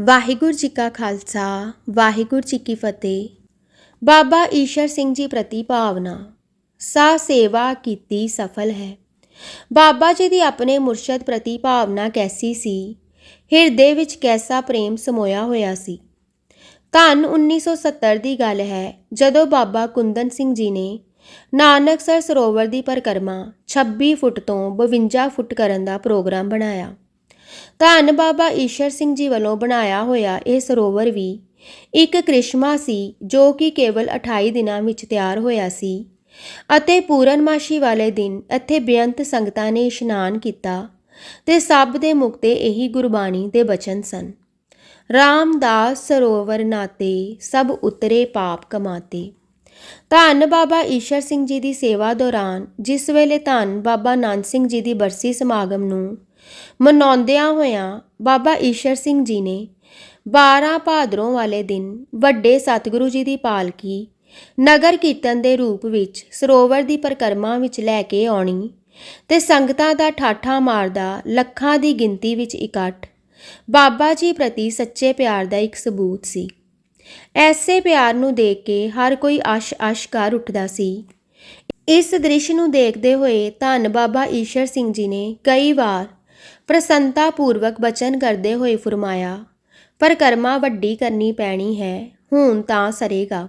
ਵਾਹਿਗੁਰੂ ਜੀ ਕਾ ਖਾਲਸਾ, ਵਾਹਿਗੁਰੂ ਜੀ ਕੀ ਫਤਿਹ। ਬਾਬਾ ਈਸ਼ਰ ਸਿੰਘ ਜੀ ਪ੍ਰਤੀ ਭਾਵਨਾ ਸਾ ਸੇਵਾ ਕੀਤੀ ਸਫਲ ਹੈ। ਬਾਬਾ ਜੀ ਦੀ ਆਪਣੇ ਮੁਰਸ਼ਦ ਪ੍ਰਤੀ ਭਾਵਨਾ ਕੈਸੀ ਸੀ? ਹਿਰਦੇ ਵਿੱਚ ਕੈਸਾ ਪ੍ਰੇਮ ਸਮੋਇਆ ਹੋਇਆ ਸੀ? ਧੰਨ 1970 ਦੀ ਗੱਲ ਹੈ, ਜਦੋਂ ਬਾਬਾ ਕੁੰਦਨ ਸਿੰਘ ਜੀ ਨੇ ਨਾਨਕਸਰ ਸਰੋਵਰ ਦੀ ਪਰਿਕਰਮਾ 26 ਫੁੱਟ ਤੋਂ 52 ਫੁੱਟ ਕਰਨ ਦਾ ਪ੍ਰੋਗਰਾਮ ਬਣਾਇਆ। ਧੰਨ ਬਾਬਾ ਈਸ਼ਰ ਸਿੰਘ ਜੀ ਵੱਲੋਂ ਬਣਾਇਆ ਹੋਇਆ ਇਹ ਸਰੋਵਰ ਵੀ ਇੱਕ ਕ੍ਰਿਸ਼ਮਾ ਸੀ, ਜੋ ਕਿ ਕੇਵਲ 28 ਦਿਨਾਂ ਵਿੱਚ ਤਿਆਰ ਹੋਇਆ ਸੀ ਅਤੇ ਪੂਰਨਮਾਸ਼ੀ ਵਾਲੇ ਦਿਨ ਇੱਥੇ ਬੇਅੰਤ ਸੰਗਤਾਂ ਨੇ ਇਸ਼ਨਾਨ ਕੀਤਾ ਤੇ ਸਭ ਦੇ ਮੁਖ ਤੇ ਇਹੀ ਗੁਰਬਾਣੀ ਦੇ ਬਚਨ ਸਨ। ਰਾਮਦਾਸ ਸਰੋਵਰ ਨਾਤੇ, ਸਭ ਉਤਰੇ ਪਾਪ ਕਮਾਤੇ। ਧੰਨ ਬਾਬਾ ਈਸ਼ਰ ਸਿੰਘ ਜੀ ਦੀ ਸੇਵਾ ਦੌਰਾਨ ਜਿਸ ਵੇਲੇ ਧੰਨ ਬਾਬਾ ਨਾਨਕ ਸਿੰਘ ਜੀ ਦੀ ਬਰਸੀ ਸਮਾਗਮ ਨੂੰ ਮਨਾਉਂਦਿਆਂ ਹੋਇਆਂ ਬਾਬਾ ਈਸ਼ਰ ਸਿੰਘ ਜੀ ਨੇ 12 ਭਾਦਰੋਂ ਵਾਲੇ ਦਿਨ ਵੱਡੇ ਸਤਿਗੁਰੂ ਜੀ ਦੀ ਪਾਲਕੀ ਨਗਰ ਕੀਰਤਨ ਦੇ ਰੂਪ ਵਿੱਚ ਸਰੋਵਰ ਦੀ ਪਰਿਕਰਮਾ ਵਿੱਚ ਲੈ ਕੇ ਆਉਣੀ ਤੇ ਸੰਗਤਾਂ ਦਾ ਠਾਠਾ ਮਾਰਦਾ ਲੱਖਾਂ ਦੀ ਗਿਣਤੀ ਵਿੱਚ ਇਕੱਠ ਬਾਬਾ ਜੀ ਪ੍ਰਤੀ ਸੱਚੇ ਪਿਆਰ ਦਾ ਇੱਕ ਸਬੂਤ ਸੀ। ਐਸੇ ਪਿਆਰ ਨੂੰ ਦੇਖ ਕੇ ਹਰ ਕੋਈ ਅਸ਼-ਅਸ਼ ਕਰ ਉੱਠਦਾ ਸੀ। ਇਸ ਦ੍ਰਿਸ਼ ਨੂੰ ਦੇਖਦੇ ਹੋਏ ਧੰਨ ਬਾਬਾ ਈਸ਼ਰ ਸਿੰਘ ਜੀ ਨੇ ਕਈ ਵਾਰ ਪ੍ਰਸੰਨਤਾ ਪੂਰਵਕ ਬਚਨ ਕਰਦੇ ਹੋਏ ਫਰਮਾਇਆ ਪਰਕਰਮਾ ਵੱਡੀ ਕਰਨੀ ਪੈਣੀ ਹੈ, ਹੁਣ ਤਾਂ ਸਰੇਗਾ।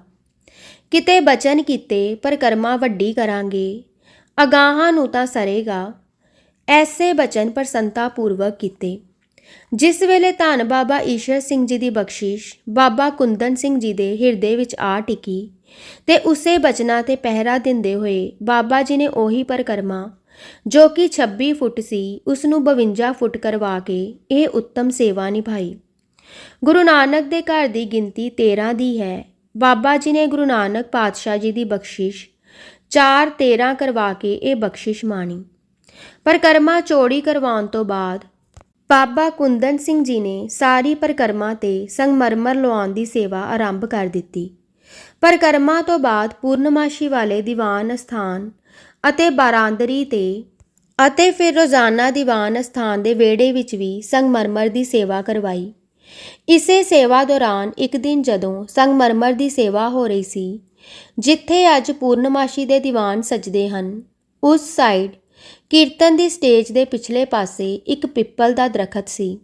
ਕਿਤੇ ਬਚਨ ਕੀਤੇ ਪਰਕਰਮਾ ਵੱਡੀ ਕਰਾਂਗੇ, ਅਗਾਹਾਂ ਨੂੰ ਤਾਂ ਸਰੇਗਾ। ਐਸੇ ਬਚਨ ਪ੍ਰਸੰਨਤਾ ਪੂਰਵਕ ਕੀਤੇ। ਜਿਸ ਵੇਲੇ ਧੰਨ ਬਾਬਾ ਈਸ਼ਰ ਸਿੰਘ ਜੀ ਦੀ ਬਖਸ਼ਿਸ਼, ਬਾਬਾ ਕੁੰਦਨ ਸਿੰਘ ਜੀ ਦੇ ਹਿਰਦੇ ਵਿੱਚ ਆ ਟਿਕੀ ਤੇ ਉਸੇ ਬਚਨਾਂ ਤੇ ਪਹਿਰਾ ਦਿੰਦੇ ਹੋਏ ਬਾਬਾ ਜੀ ਨੇ ਉਹੀ ਪਰਕਰਮਾ ਜੋ ਕਿ 26 ਫੁੱਟ ਸੀ ਉਸ ਨੂੰ 52 ਫੁੱਟ ਕਰਵਾ ਕੇ ਇਹ ਉੱਤਮ ਸੇਵਾ ਨਿਭਾਈ। ਗੁਰੂ ਨਾਨਕ ਦੇ ਘਰ ਦੀ ਗਿਣਤੀ 13 ਦੀ ਹੈ। ਬਾਬਾ ਜੀ ਨੇ ਗੁਰੂ ਨਾਨਕ ਪਾਤਸ਼ਾਹ ਜੀ ਦੀ ਬਖਸ਼ਿਸ਼ 4 13 ਕਰਵਾ ਕੇ ਇਹ ਬਖਸ਼ਿਸ਼ ਮਾਣੀ। ਪਰਕਰਮਾ ਚੋੜੀ ਕਰਵਾਉਣ ਤੋਂ ਬਾਅਦ ਬਾਬਾ ਕੁੰਦਨ ਸਿੰਘ ਜੀ ਨੇ ਸਾਰੀ ਪਰਕਰਮਾ ਤੇ ਸੰਗਮਰਮਰ ਲਵਾਉਣ ਦੀ ਸੇਵਾ ਆਰੰਭ ਕਰ ਦਿੱਤੀ। ਪਰਕਰਮਾ ਤੋਂ ਬਾਅਦ ਪੂਰਨਮਾਸ਼ੀ ਵਾਲੇ ਦੀਵਾਨ ਸਥਾਨ ਅਤੇ ਬਾਰਾਂਦਰੀ ਤੇ ਅਤੇ ਫਿਰ ਰੋਜ਼ਾਨਾ ਦੀਵਾਨ ਸਥਾਨ ਦੇ ਵਿਹੜੇ ਵਿੱਚ ਵੀ ਸੰਗਮਰਮਰ ਦੀ ਸੇਵਾ ਕਰਵਾਈ। ਇਸੇ ਸੇਵਾ ਦੌਰਾਨ ਇੱਕ ਦਿਨ ਜਦੋਂ ਸੰਗਮਰਮਰ ਦੀ ਸੇਵਾ ਹੋ ਰਹੀ ਸੀ, ਜਿੱਥੇ ਅੱਜ ਪੂਰਨਮਾਸ਼ੀ ਦੇ ਦੀਵਾਨ ਸਜਦੇ ਹਨ, ਉਸ ਸਾਈਡ ਕੀਰਤਨ ਦੀ ਸਟੇਜ ਦੇ ਪਿਛਲੇ ਪਾਸੇ ਇੱਕ ਪਿੱਪਲ ਦਾ ਦਰਖਤ ਸੀ।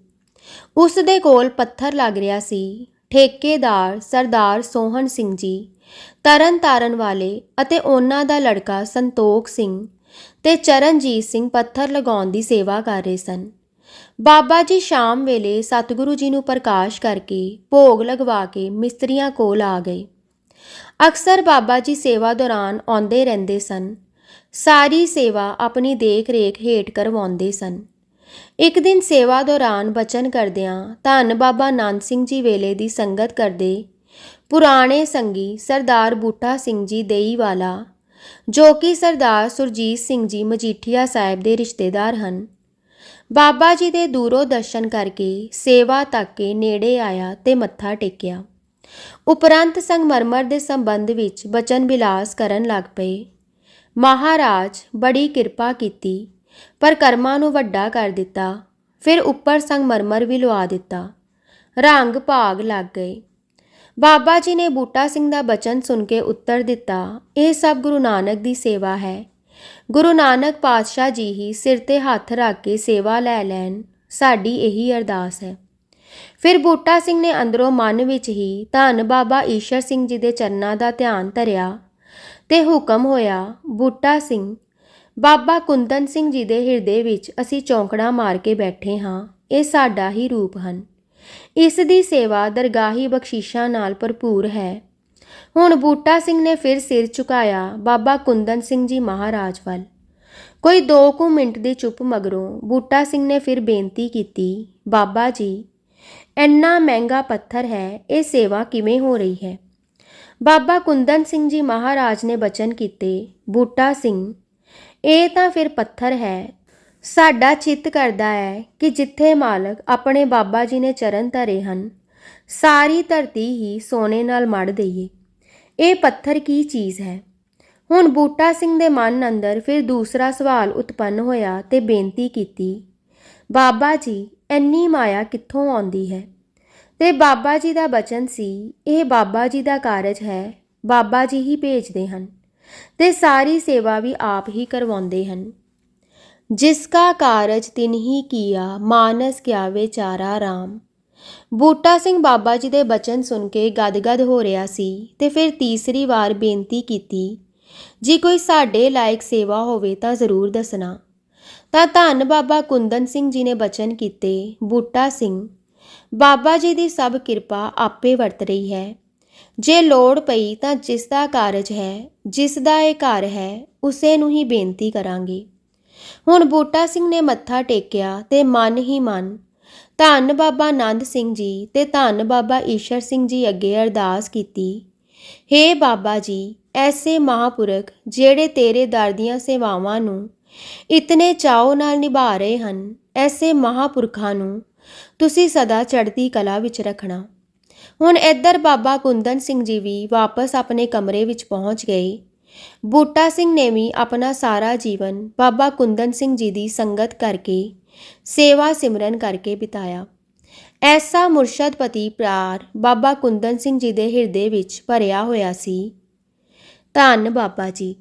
ਉਸ ਦੇ ਕੋਲ ਪੱਥਰ ਲੱਗ ਰਿਹਾ ਸੀ। ਠੇਕੇਦਾਰ ਸਰਦਾਰ ਸੋਹਣ ਸਿੰਘ ਜੀ ਤਰਨ ਤਾਰਨ ਵਾਲੇ ਅਤੇ ਉਹਨਾਂ ਦਾ ਲੜਕਾ ਸੰਤੋਖ ਸਿੰਘ ਤੇ ਚਰਨਜੀਤ ਸਿੰਘ ਪੱਥਰ ਲਗਾਉਣ ਦੀ ਸੇਵਾ ਕਰ ਰਹੇ ਸਨ। ਬਾਬਾ ਜੀ ਸ਼ਾਮ ਵੇਲੇ ਸਤਿਗੁਰੂ ਜੀ ਨੂੰ ਪ੍ਰਕਾਸ਼ ਕਰਕੇ ਭੋਗ ਲਗਵਾ ਕੇ ਮਿਸਤਰੀਆਂ ਕੋਲ ਆ ਗਏ। ਅਕਸਰ ਬਾਬਾ ਜੀ ਸੇਵਾ ਦੌਰਾਨ ਆਉਂਦੇ ਰਹਿੰਦੇ ਸਨ। ਸਾਰੀ ਸੇਵਾ ਆਪਣੀ ਦੇਖ-ਰੇਖ ਹੇਠ ਕਰਵਾਉਂਦੇ ਸਨ। ਇੱਕ ਦਿਨ ਸੇਵਾ ਦੌਰਾਨ ਬਚਨ ਕਰਦਿਆਂ ਧੰਨ ਬਾਬਾ ਨਾਨਕ ਸਿੰਘ ਜੀ ਵੇਲੇ ਦੀ ਸੰਗਤ ਕਰਦੇ ਪੁਰਾਣੇ ਸੰਗੀ ਸਰਦਾਰ ਬੂਟਾ ਸਿੰਘ ਜੀ ਦੇਈ ਵਾਲਾ, ਜੋ ਕਿ ਸਰਦਾਰ ਸੁਰਜੀਤ ਸਿੰਘ ਜੀ ਮਜੀਠੀਆ ਸਾਹਿਬ ਦੇ ਰਿਸ਼ਤੇਦਾਰ ਹਨ। ਬਾਬਾ ਜੀ ਦੇ ਦੂਰੋਂ ਦਰਸ਼ਨ ਕਰਕੇ ਸੇਵਾ ਤੱਕ ਕੇ ਨੇੜੇ ਆਇਆ ਤੇ ਮੱਥਾ ਟੇਕਿਆ। ਉਪਰੰਤ ਸੰਗਮਰਮਰ ਦੇ ਸੰਬੰਧ ਵਿੱਚ ਬਚਨ ਬਿਲਾਸ ਕਰਨ ਲੱਗ ਪਏ। ਮਹਾਰਾਜ ਬੜੀ ਕਿਰਪਾ ਕੀਤੀ, ਪਰ ਕਰਮਾਂ ਨੂੰ ਵੱਡਾ ਕਰ ਦਿੱਤਾ, ਫਿਰ ਉੱਪਰ ਸੰਗਮਰਮਰ ਵੀ ਲਵਾ ਦਿੱਤਾ। ਰੰਗ ਭਾਗ ਲੱਗ ਗਏ। ਬਾਬਾ ਜੀ ਨੇ ਬੂਟਾ ਸਿੰਘ ਦਾ ਬਚਨ ਸੁਣ ਕੇ ਉੱਤਰ ਦਿੱਤਾ, ਇਹ ਸਭ ਗੁਰੂ ਨਾਨਕ ਦੀ ਸੇਵਾ ਹੈ। ਗੁਰੂ ਨਾਨਕ ਪਾਤਸ਼ਾਹ ਜੀ ਹੀ ਸਿਰ ਤੇ ਹੱਥ ਰੱਖ ਕੇ ਸੇਵਾ ਲੈ ਲੈਣ, ਸਾਡੀ ਇਹੀ ਅਰਦਾਸ ਹੈ। ਫਿਰ ਬੂਟਾ ਸਿੰਘ ਨੇ ਅੰਦਰੋਂ ਮਨ ਵਿੱਚ ਹੀ ਧੰਨ ਬਾਬਾ ਈਸ਼ਰ ਸਿੰਘ ਜੀ ਦੇ ਚਰਨਾਂ ਦਾ ਧਿਆਨ ਧਰਿਆ ਤੇ ਹੁਕਮ ਹੋਇਆ, ਬੂਟਾ ਸਿੰਘ, ਬਾਬਾ ਕੁੰਦਨ ਸਿੰਘ ਜੀ ਦੇ ਹਿਰਦੇ ਵਿੱਚ ਅਸੀਂ ਚੌਂਕੜਾ ਮਾਰ ਕੇ ਬੈਠੇ ਹਾਂ, ਇਹ ਸਾਡਾ ਹੀ ਰੂਪ ਹਨ। ਇਸ ਦੀ ਸੇਵਾ ਦਰਗਾਹੀ ਬਖਸ਼ੀਸ਼ਾਂ ਨਾਲ ਭਰਪੂਰ ਹੈ। ਹੁਣ ਬੂਟਾ ਸਿੰਘ ਨੇ ਫਿਰ ਸਿਰ ਝੁਕਾਇਆ ਬਾਬਾ ਕੁੰਦਨ ਸਿੰਘ ਜੀ ਮਹਾਰਾਜ ਵੱਲ। ਕੋਈ 2 ਕੁ ਮਿੰਟ ਦੀ ਚੁੱਪ ਮਗਰੋਂ ਬੂਟਾ ਸਿੰਘ ਨੇ ਫਿਰ ਬੇਨਤੀ ਕੀਤੀ, ਬਾਬਾ ਜੀ, ਇੰਨਾ ਮਹਿੰਗਾ ਪੱਥਰ ਹੈ, ਇਹ ਸੇਵਾ ਕਿਵੇਂ ਹੋ ਰਹੀ ਹੈ? ਬਾਬਾ ਕੁੰਦਨ ਸਿੰਘ ਜੀ ਮਹਾਰਾਜ ਨੇ ਬਚਨ ਕੀਤੇ, ਬੂਟਾ ਸਿੰਘ, ਇਹ ਤਾਂ ਫਿਰ ਪੱਥਰ ਹੈ ਸਾਡਾ ਚਿੱਤ ਕਰਦਾ ਹੈ ਕਿ ਜਿੱਥੇ ਮਾਲਕ ਆਪਣੇ ਬਾਬਾ ਜੀ ਨੇ ਚਰਨ ਧਰੇ ਹਨ, ਸਾਰੀ ਧਰਤੀ ਹੀ ਸੋਨੇ ਨਾਲ ਮੜ ਦਈਏ। ਇਹ ਪੱਥਰ ਕੀ ਚੀਜ਼ ਹੈ? ਹੁਣ ਬੂਟਾ ਸਿੰਘ ਦੇ ਮਨ ਅੰਦਰ ਫਿਰ ਦੂਸਰਾ ਸਵਾਲ ਉਤਪੰਨ ਹੋਇਆ ਤੇ ਬੇਨਤੀ ਕੀਤੀ, ਬਾਬਾ ਜੀ, ਇੰਨੀ ਮਾਇਆ ਕਿੱਥੋਂ ਆਉਂਦੀ ਹੈ? ਤੇ ਬਾਬਾ ਜੀ ਦਾ ਬਚਨ ਸੀ, ਇਹ ਬਾਬਾ ਜੀ ਦਾ ਕਾਰਜ ਹੈ, ਬਾਬਾ ਜੀ ਹੀ ਭੇਜਦੇ ਹਨ ਤੇ ਸਾਰੀ ਸੇਵਾ ਵੀ ਆਪ ਹੀ ਕਰਵਾਉਂਦੇ ਹਨ। ਜਿਸ ਕਾ ਕਾਰਜ ਤਿਨ ਹੀ ਕੀਆ, ਮਾਨਸ ਕਿਆ ਵਿਚਾਰਾ ਰਾਮ। ਬੂਟਾ ਸਿੰਘ ਬਾਬਾ ਜੀ ਦੇ ਬਚਨ ਸੁਣ ਕੇ ਗਦਗਦ ਹੋ ਰਿਹਾ ਸੀ ਤੇ ਫਿਰ ਤੀਸਰੀ ਵਾਰ ਬੇਨਤੀ ਕੀਤੀ, ਜੀ ਕੋਈ ਸਾਡੇ ਲਾਇਕ ਸੇਵਾ ਹੋਵੇ ਤਾਂ ਜ਼ਰੂਰ ਦੱਸਣਾ। ਤਾਂ ਧੰਨ ਬਾਬਾ ਕੁੰਦਨ ਸਿੰਘ ਜੀ ਨੇ ਬਚਨ ਕੀਤੇ, ਬੂਟਾ ਸਿੰਘ, ਬਾਬਾ ਜੀ ਦੀ ਸਭ ਕਿਰਪਾ ਆਪੇ ਵਰਤ ਰਹੀ ਹੈ। ਜੇ ਲੋੜ ਪਈ ਤਾਂ ਜਿਸ ਦਾ ਕਾਰਜ ਹੈ, ਜਿਸ ਦਾ ਇਹ ਘਰ ਹੈ, ਉਸੇ ਨੂੰ ਹੀ ਬੇਨਤੀ ਕਰਾਂਗੇ। ਹੁਣ ਬੂਟਾ ਸਿੰਘ ਨੇ ਮੱਥਾ ਟੇਕਿਆ ਤੇ ਮਨ ਹੀ ਮਨ। ਧੰਨ ਬਾਬਾ ਆਨੰਦ ਸਿੰਘ ਜੀ ਤੇ ਧੰਨ ਬਾਬਾ ਈਸ਼ਰ ਸਿੰਘ ਜੀ ਅੱਗੇ ਅਰਦਾਸ ਕੀਤੀ। ਹੇ ਬਾਬਾ ਜੀ, ਐਸੇ ਮਹਾਪੁਰਖ ਜਿਹੜੇ ਤੇਰੇ ਦਰ ਦੀਆਂ ਸੇਵਾਵਾਂ ਨੂੰ ਇਤਨੇ ਚਾਉ ਨਾਲ ਨਿਭਾ ਰਹੇ ਹਨ, ਐਸੇ ਮਹਾਪੁਰਖਾਂ ਨੂੰ ਤੁਸੀਂ ਸਦਾ ਚੜ੍ਹਦੀ ਕਲਾ ਵਿੱਚ ਰੱਖਣਾ। ਹੁਣ ਇੱਧਰ ਬਾਬਾ ਕੁੰਦਨ ਸਿੰਘ ਜੀ ਵੀ ਵਾਪਸ ਆਪਣੇ ਕਮਰੇ ਵਿੱਚ ਪਹੁੰਚ ਗਏ। ਬੂਟਾ ਸਿੰਘ ਨੇ ਵੀ ਆਪਣਾ ਸਾਰਾ ਜੀਵਨ ਬਾਬਾ ਕੁੰਦਨ ਸਿੰਘ ਜੀ ਦੀ ਸੰਗਤ ਕਰਕੇ, ਸੇਵਾ ਸਿਮਰਨ ਕਰਕੇ ਬਿਤਾਇਆ। ਐਸਾ ਮੁਰਸ਼ਦਪਤੀ ਪਿਆਰ ਬਾਬਾ ਕੁੰਦਨ ਸਿੰਘ ਜੀ ਦੇ ਹਿਰਦੇ ਵਿੱਚ ਭਰਿਆ ਹੋਇਆ ਸੀ। ਧੰਨ ਬਾਬਾ ਜੀ।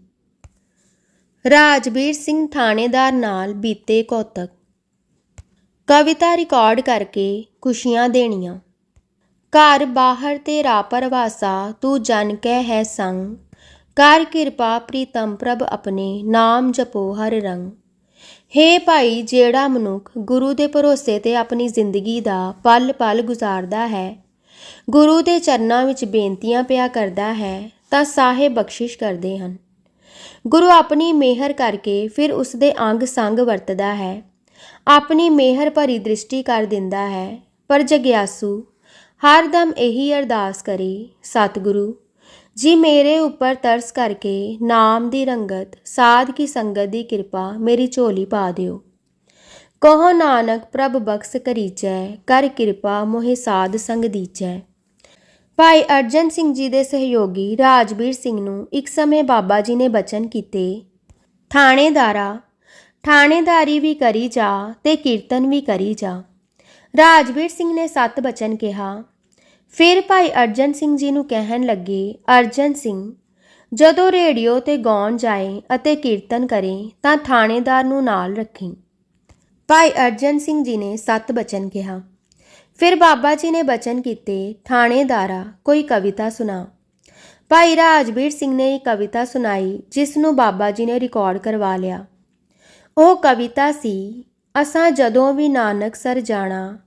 ਰਾਜਵੀਰ ਸਿੰਘ ਥਾਣੇਦਾਰ ਨਾਲ ਬੀਤੇ ਕੌਤਕ। ਕਵਿਤਾ ਰਿਕਾਰਡ ਕਰਕੇ ਖੁਸ਼ੀਆਂ ਦੇਣੀਆਂ। ਘਰ ਬਾਹਰ ਤੇ ਪਰਵਾਸਾ ਤੂੰ ਜਨ ਕੈ ਹੈ ਸੰਗ। ਕਰ ਕਿਰਪਾ ਪ੍ਰੀਤਮ ਪ੍ਰਭ ਆਪਣੇ ਨਾਮ ਜਪੋ ਹਰ ਰੰਗ। ਹੇ ਭਾਈ, ਜਿਹੜਾ ਮਨੁੱਖ ਗੁਰੂ ਦੇ ਭਰੋਸੇ ਤੇ ਆਪਣੀ ਜ਼ਿੰਦਗੀ ਦਾ ਪਲ-ਪਲ ਗੁਜ਼ਾਰਦਾ ਹੈ, ਗੁਰੂ ਦੇ ਚਰਨਾਂ ਵਿੱਚ ਬੇਨਤੀਆਂ ਪਿਆ ਕਰਦਾ ਹੈ, ਤਾਂ ਸਾਹਿਬ ਬਖਸ਼ਿਸ਼ ਕਰਦੇ ਹਨ। ਗੁਰੂ ਆਪਣੀ ਮਿਹਰ ਕਰਕੇ ਫਿਰ ਉਸ ਦੇ ਅੰਗ ਸੰਗ ਵਰਤਦਾ ਹੈ। ਆਪਣੀ ਮਿਹਰ ਭਰੀ ਦ੍ਰਿਸ਼ਟੀ ਕਰ ਦਿੰਦਾ ਹੈ। ਪਰ ਜਗਿਆਸੂ, ਹਰ ਦਮ ਇਹੀ ਅਰਦਾਸ ਕਰੇ, ਸਤਿਗੁਰੂ ਜੀ ਮੇਰੇ ਉੱਪਰ ਤਰਸ ਕਰਕੇ ਨਾਮ ਦੀ ਰੰਗਤ, ਸਾਧ ਕੀ ਸੰਗਤ ਦੀ ਕਿਰਪਾ ਮੇਰੀ ਝੋਲੀ ਪਾ ਦਿਓ। ਕਹੋ ਨਾਨਕ, ਪ੍ਰਭ ਬਖਸ਼ ਕਰੀਜੈ ਕਰ ਕਿਰਪਾ ਮੋਹਿ ਸਾਧ ਸੰਗ ਦੀਜੈ ਭਾਈ ਅਰਜਨ ਸਿੰਘ ਜੀ ਦੇ ਸਹਿਯੋਗੀ ਰਾਜਵੀਰ ਸਿੰਘ ਨੂੰ ਇੱਕ ਸਮੇਂ ਬਾਬਾ ਜੀ ਨੇ ਬਚਨ ਕੀਤੇ, ਥਾਣੇਦਾਰਾ, ਥਾਣੇਦਾਰੀ ਵੀ ਕਰੀ ਜਾ ਤੇ ਕੀਰਤਨ ਵੀ ਕਰੀ ਜਾ। ਰਾਜਵੀਰ ਸਿੰਘ ਨੇ ਸੱਤ ਬਚਨ ਕਿਹਾ ਫਿਰ ਭਾਈ ਅਰਜਨ ਸਿੰਘ ਜੀ ਨੂੰ ਕਹਿਣ ਲੱਗੇ, ਅਰਜਨ ਸਿੰਘ, ਜਦੋਂ ਰੇਡੀਓ ਤੇ ਗਾਉਣ ਜਾਏ ਅਤੇ ਕੀਰਤਨ ਕਰੇ ਤਾਂ ਥਾਣੇਦਾਰ ਨੂੰ ਨਾਲ ਰੱਖੀ। ਭਾਈ ਅਰਜਨ ਸਿੰਘ ਜੀ ਨੇ ਸੱਤ ਬਚਨ ਕਿਹਾ। ਫਿਰ ਬਾਬਾ ਜੀ ਨੇ ਬਚਨ ਕੀਤੇ, ਥਾਣੇਦਾਰਾ, ਕੋਈ ਕਵਿਤਾ ਸੁਣਾ। ਭਾਈ ਰਾਜਵੀਰ ਸਿੰਘ ਨੇ ਇੱਕ ਕਵਿਤਾ ਸੁਣਾਈ, ਜਿਸ ਨੂੰ ਬਾਬਾ ਜੀ ਨੇ ਰਿਕਾਰਡ ਕਰਵਾ ਲਿਆ। ਉਹ ਕਵਿਤਾ ਸੀ, ਅਸਾਂ ਜਦੋਂ ਵੀ ਨਾਨਕ ਸਰ ਜਾਣਾ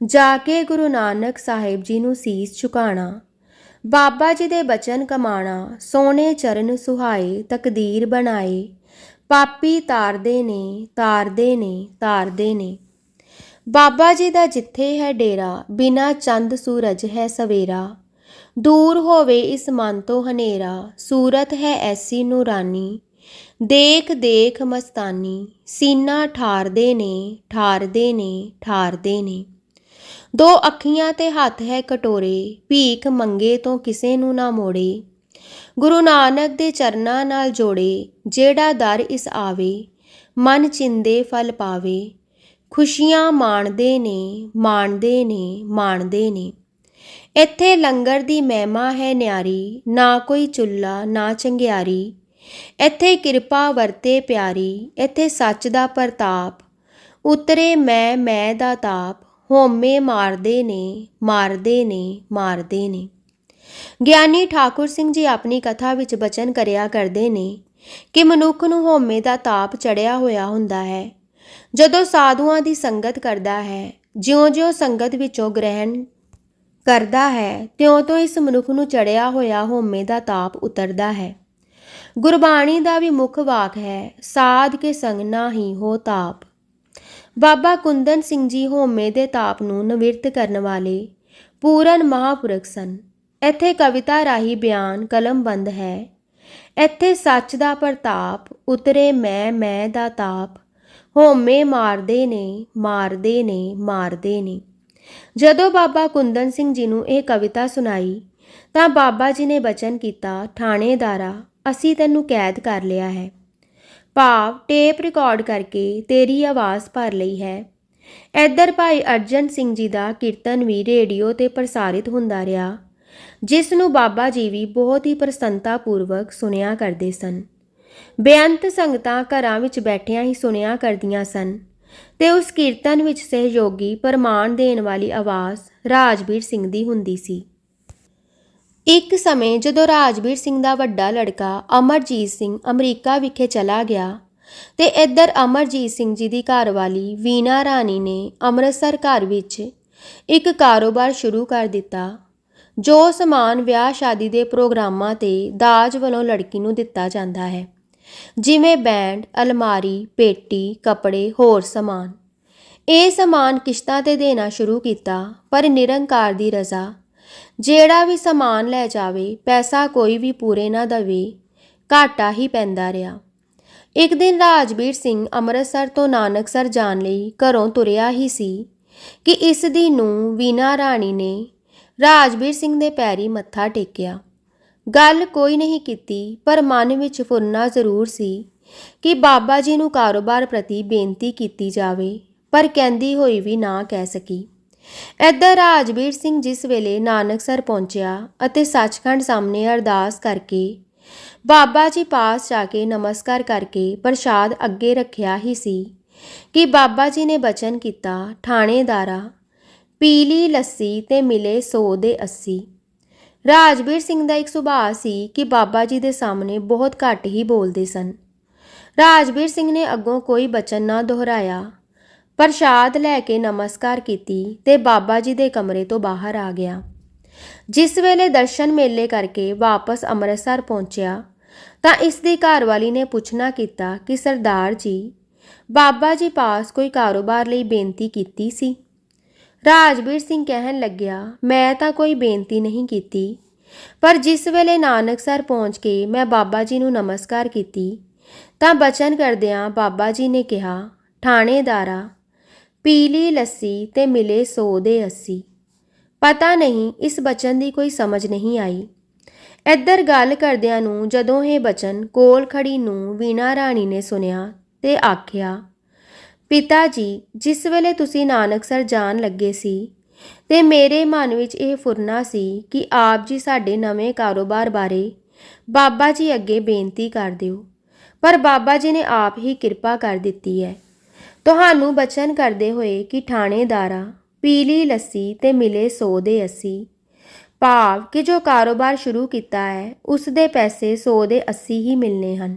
ਜਾ ਕੇ ਗੁਰੂ ਨਾਨਕ ਸਾਹਿਬ ਜੀ ਨੂੰ ਸੀਸ ਝੁਕਾਣਾ, ਬਾਬਾ ਜੀ ਦੇ ਬਚਨ ਕਮਾਣਾ ਸੋਨੇ ਚਰਨ ਸੁਹਾਏ, ਤਕਦੀਰ ਬਣਾਏ। ਪਾਪੀ ਤਾਰਦੇ ਨੇ ਤਾਰਦੇ ਨੇ ਤਾਰਦੇ ਨੇ। ਬਾਬਾ ਜੀ ਦਾ ਜਿੱਥੇ ਹੈ ਡੇਰਾ, ਬਿਨਾ ਚੰਦ ਸੂਰਜ ਹੈ ਸਵੇਰਾ। ਦੂਰ ਹੋਵੇ ਇਸ ਮਨ ਤੋਂ ਹਨੇਰਾ, ਸੂਰਤ ਹੈ ਐਸੀ ਨੂਰਾਨੀ। ਦੇਖ ਦੇਖ ਮਸਤਾਨੀ, ਸੀਨਾ ਠਾਰਦੇ ਨੇ ਠਾਰਦੇ ਨੇ ਠਾਰਦੇ ਨੇ। ਦੋ ਅੱਖੀਆਂ ਤੇ ਹੱਥ ਹੈ ਕਟੋਰੇ, ਭੀਖ ਮੰਗੇ ਤੋਂ ਕਿਸੇ ਨੂੰ ਨਾ ਮੋੜੇ। ਗੁਰੂ ਨਾਨਕ ਦੇ ਚਰਨਾਂ ਨਾਲ ਜੋੜੇ, ਜਿਹੜਾ ਦਰ ਇਸ ਆਵੇ, ਮਨ ਚਿੰਦੇ ਫਲ ਪਾਵੇ। ਖੁਸ਼ੀਆਂ ਮਾਣਦੇ ਨੇ ਮਾਣਦੇ ਨੇ ਮਾਣਦੇ ਨੇ। ਇੱਥੇ ਲੰਗਰ ਦੀ ਮਹਿਮਾ ਹੈ ਨਿਆਰੀ, ਨਾ ਕੋਈ ਚੁੱਲਾ ਨਾ ਚੰਗਿਆਰੀ। ਇੱਥੇ ਕਿਰਪਾ ਵਰਤੇ ਪਿਆਰੀ, ਇੱਥੇ ਸੱਚ ਦਾ ਪ੍ਰਤਾਪ। ਉਤਰੇ ਮੈਂ ਮੈਂ ਦਾ ਤਾਪ। ਹੋਮੇ ਮਾਰਦੇ ਨੇ ਮਾਰਦੇ ਨੇ ਮਾਰਦੇ ਨੇ। ਗਿਆਨੀ ਠਾਕੁਰ ਸਿੰਘ ਜੀ ਆਪਣੀ ਕਥਾ ਵਿੱਚ ਬਚਨ ਕਰਿਆ ਕਰਦੇ ਨੇ ਕਿ ਮਨੁੱਖ ਨੂੰ ਹੋਮੇ ਦਾ ਤਾਪ ਚੜਿਆ ਹੋਇਆ ਹੁੰਦਾ ਹੈ। ਜਦੋਂ ਸਾਧੂਆਂ ਦੀ ਸੰਗਤ ਕਰਦਾ ਹੈ, ਜਿਉਂ-ਜਿਉਂ ਸੰਗਤ ਵਿੱਚੋਂ ਗ੍ਰਹਿਣ ਕਰਦਾ ਹੈ, ਤਿਉਂ-ਤਿਉਂ ਇਸ ਮਨੁੱਖ ਨੂੰ ਚੜਿਆ ਹੋਇਆ ਹੋਮੇ ਦਾ ਤਾਪ ਉਤਰਦਾ ਹੈ। ਗੁਰਬਾਣੀ ਦਾ ਵੀ ਮੁੱਖ ਵਾਕ ਹੈ, ਸਾਧ ਕੇ ਸੰਗ ਨਾ ਹੀ ਹੋ ਤਾਪ। ਬਾਬਾ ਕੁੰਦਨ ਸਿੰਘ ਜੀ ਹੋਮੇ ਦੇ ਤਾਪ ਨੂੰ ਨਿਵਰਤ ਕਰਨ ਵਾਲੇ ਪੂਰਨ ਮਹਾਪੁਰਖ ਸਨ। ਇੱਥੇ ਕਵਿਤਾ ਰਾਹੀ ਬਿਆਨ ਕਲਮਬੰਦ ਹੈ। ਇੱਥੇ ਸੱਚ ਦਾ ਪ੍ਰਤਾਪ, ਉਤਰੇ ਮੈਂ ਮੈਂ ਦਾ ਤਾਪ ਹੋਮੇ ਮਾਰਦੇ ਨੇ ਮਾਰਦੇ ਨੇ ਮਾਰਦੇ ਨੇ। ਜਦੋਂ ਬਾਬਾ ਕੁੰਦਨ ਸਿੰਘ ਜੀ ਨੂੰ ਇਹ ਕਵਿਤਾ ਸੁਣਾਈ, ਤਾਂ ਬਾਬਾ ਜੀ ਨੇ ਬਚਨ ਕੀਤਾ ਥਾਣੇਦਾਰਾ ਅਸੀਂ ਤੈਨੂੰ ਕੈਦ ਕਰ ਲਿਆ ਹੈ। ਭਾਵ ਟੇਪ ਰਿਕਾਰਡ ਕਰਕੇ ਤੇਰੀ ਆਵਾਜ਼ ਭਰ ਲਈ ਹੈ। ਇੱਧਰ ਭਾਈ ਅਰਜਨ ਸਿੰਘ ਜੀ ਦਾ ਕੀਰਤਨ ਵੀ ਰੇਡੀਓ ਤੇ ਪ੍ਰਸਾਰਿਤ ਹੁੰਦਾ ਰਿਹਾ, ਜਿਸ ਨੂੰ ਬਾਬਾ ਜੀ ਵੀ ਬਹੁਤ ਹੀ ਪ੍ਰਸੰਨਤਾ ਪੂਰਵਕ ਸੁਣਿਆ ਕਰਦੇ ਸਨ। ਬੇਅੰਤ ਸੰਗਤਾਂ ਘਰਾਂ ਵਿੱਚ ਬੈਠਿਆਂ ਹੀ ਸੁਣਿਆ ਕਰਦੀਆਂ ਸਨ ਤੇ ਉਸ ਕੀਰਤਨ ਵਿੱਚ ਸਹਿਯੋਗੀ ਪ੍ਰਮਾਣ ਦੇਣ ਵਾਲੀ ਆਵਾਜ਼ ਰਾਜਵੀਰ ਸਿੰਘ ਦੀ ਹੁੰਦੀ ਸੀ। ਇੱਕ ਸਮੇਂ ਜਦੋਂ ਰਾਜਵੀਰ ਸਿੰਘ ਦਾ ਵੱਡਾ ਲੜਕਾ ਅਮਰਜੀਤ ਸਿੰਘ ਅਮਰੀਕਾ ਵਿਖੇ ਚਲਾ ਗਿਆ ਤੇ ਇੱਧਰ ਅਮਰਜੀਤ ਸਿੰਘ ਜੀ ਦੀ ਘਰਵਾਲੀ ਵੀਨਾ ਰਾਣੀ ਨੇ ਅੰਮ੍ਰਿਤਸਰ ਘਰ ਵਿੱਚ ਇੱਕ ਕਾਰੋਬਾਰ ਸ਼ੁਰੂ ਕਰ ਦਿੱਤਾ, ਜੋ ਸਮਾਨ ਵਿਆਹ ਸ਼ਾਦੀ ਦੇ ਪ੍ਰੋਗਰਾਮਾਂ ਤੇ ਦਾਜ ਵੱਲੋਂ ਲੜਕੀ ਨੂੰ ਦਿੱਤਾ ਜਾਂਦਾ ਹੈ, ਜਿਵੇਂ ਬੈਂਡ, ਅਲਮਾਰੀ, ਪੇਟੀ, ਕੱਪੜੇ, ਹੋਰ ਸਮਾਨ। ਇਹ ਸਮਾਨ ਕਿਸ਼ਤਾਂ ਤੇ ਦੇਣਾ ਸ਼ੁਰੂ ਕੀਤਾ, ਪਰ ਨਿਰੰਕਾਰ ਦੀ ਰਜ਼ਾ ਜਿਹੜਾ ਵੀ ਸਮਾਨ ਲੈ ਜਾਵੇ, ਪੈਸਾ ਕੋਈ ਵੀ ਪੂਰੇ ਨਾ ਦਵੇ, ਘਾਟਾ ਹੀ ਪੈਂਦਾ ਰਿਹਾ। ਇੱਕ ਦਿਨ ਰਾਜਵੀਰ ਸਿੰਘ ਅੰਮ੍ਰਿਤਸਰ ਤੋਂ ਨਾਨਕਸਰ ਜਾਣ ਲਈ ਘਰੋਂ ਤੁਰਿਆ ਹੀ ਸੀ ਕਿ ਇਸ ਦੀ ਨੂੰ ਵੀਨਾ ਰਾਣੀ ਨੇ ਰਾਜਵੀਰ ਸਿੰਘ ਦੇ ਪੈਰੀ ਮੱਥਾ ਟੇਕਿਆ। ਗੱਲ ਕੋਈ ਨਹੀਂ ਕੀਤੀ, ਪਰ ਮਨ ਵਿੱਚ ਫੁਰਨਾ ਜ਼ਰੂਰ ਸੀ ਕਿ ਬਾਬਾ ਜੀ ਨੂੰ ਕਾਰੋਬਾਰ ਪ੍ਰਤੀ ਬੇਨਤੀ ਕੀਤੀ ਜਾਵੇ, ਪਰ ਕਹਿੰਦੀ ਹੋਈ ਵੀ ਨਾ ਕਹਿ ਸਕੀ। ਇੱਧਰ ਰਾਜਵੀਰ ਸਿੰਘ ਜਿਸ ਵੇਲੇ ਨਾਨਕਸਰ ਪਹੁੰਚਿਆ ਅਤੇ ਸੱਚਖੰਡ ਸਾਹਮਣੇ ਅਰਦਾਸ ਕਰਕੇ ਬਾਬਾ ਜੀ ਪਾਸ ਜਾ ਕੇ ਨਮਸਕਾਰ ਕਰਕੇ ਪ੍ਰਸ਼ਾਦ ਅੱਗੇ ਰੱਖਿਆ ਹੀ ਸੀ ਕਿ ਬਾਬਾ ਜੀ ਨੇ ਬਚਨ ਕੀਤਾ ਥਾਣੇਦਾਰਾ ਪੀਲੀ ਲੱਸੀ ਤੇ ਮਿਲੇ 100 ਦੇ 80 ਰਾਜਵੀਰ ਸਿੰਘ ਦਾ ਇੱਕ ਸੁਭਾਅ ਸੀ ਕਿ ਬਾਬਾ ਜੀ ਦੇ ਸਾਹਮਣੇ ਬਹੁਤ ਘੱਟ ਹੀ ਬੋਲਦੇ ਸਨ। ਰਾਜਵੀਰ ਸਿੰਘ ਨੇ ਅੱਗੋਂ ਕੋਈ ਬਚਨ ਨਾ ਦੁਹਰਾਇਆ। ਪ੍ਰਸ਼ਾਦ ਲੈ ਕੇ ਨਮਸਕਾਰ ਕੀਤੀ ਤੇ ਬਾਬਾ ਜੀ ਦੇ ਕਮਰੇ ਤੋਂ ਬਾਹਰ ਆ ਗਿਆ। ਜਿਸ ਵੇਲੇ ਦਰਸ਼ਨ ਮੇਲੇ ਕਰਕੇ ਵਾਪਸ ਅੰਮ੍ਰਿਤਸਰ ਪਹੁੰਚਿਆ, ਤਾਂ ਇਸ ਦੀ ਘਰਵਾਲੀ ਨੇ ਪੁੱਛਣਾ ਕੀਤਾ ਕਿ, ਸਰਦਾਰ ਜੀ, ਬਾਬਾ ਜੀ ਪਾਸ ਕੋਈ ਕਾਰੋਬਾਰ ਲਈ ਬੇਨਤੀ ਕੀਤੀ ਸੀ? ਰਾਜਵੀਰ ਸਿੰਘ ਕਹਿਣ ਲੱਗਿਆ, ਮੈਂ ਤਾਂ ਕੋਈ ਬੇਨਤੀ ਨਹੀਂ ਕੀਤੀ, ਪਰ ਜਿਸ ਵੇਲੇ ਨਾਨਕਸਰ ਪਹੁੰਚ ਕੇ ਮੈਂ ਬਾਬਾ ਜੀ ਨੂੰ ਨਮਸਕਾਰ ਕੀਤੀ, ਤਾਂ ਬਚਨ ਕਰਦਿਆਂ ਬਾਬਾ ਜੀ ਨੇ ਕਿਹਾ, ਥਾਣੇਦਾਰਾ ਪੀਲੀ ਲੱਸੀ ਤੇ ਮਿਲੇ 100 ਦੇ 80 ਪਤਾ ਨਹੀਂ ਇਸ ਬਚਨ ਦੀ ਕੋਈ ਸਮਝ ਨਹੀਂ ਆਈ। ਇੱਧਰ ਗੱਲ ਕਰਦਿਆਂ ਨੂੰ ਜਦੋਂ ਇਹ ਬਚਨ ਕੋਲ ਖੜੀ ਨੂੰ ਵੀਣਾ ਰਾਣੀ ਨੇ ਸੁਨਿਆ ਤੇ ਆਖਿਆ, ਪਿਤਾ ਜੀ, ਜਿਸ ਵੇਲੇ ਤੁਸੀਂ ਨਾਨਕਸਰ ਜਾਣ ਲੱਗੇ ਸੀ ਤੇ ਮੇਰੇ ਮਨ ਵਿੱਚ ਇਹ ਫੁਰਨਾ ਸੀ ਕਿ ਆਪ ਜੀ ਸਾਡੇ ਨਵੇਂ ਕਾਰੋਬਾਰ ਬਾਰੇ ਬਾਬਾ ਜੀ ਅੱਗੇ ਬੇਨਤੀ ਕਰ ਦਿਓ, ਪਰ ਬਾਬਾ ਜੀ ਨੇ ਆਪ ਹੀ ਕਿਰਪਾ ਕਰ ਦਿੱਤੀ ਹੈ। ਤੁਹਾਨੂੰ ਬਚਨ ਕਰਦੇ ਹੋਏ ਕਿ ਥਾਣੇਦਾਰਾ ਪੀਲੀ ਲੱਸੀ ਤੇ ਮਿਲੇ 100 ਦੇ 80 ਭਾਵ ਕਿ ਜੋ ਕਾਰੋਬਾਰ ਸ਼ੁਰੂ ਕੀਤਾ ਹੈ, ਉਸ ਦੇ ਪੈਸੇ 100 ਦੇ 80 ਹੀ ਮਿਲਨੇ ਹਨ।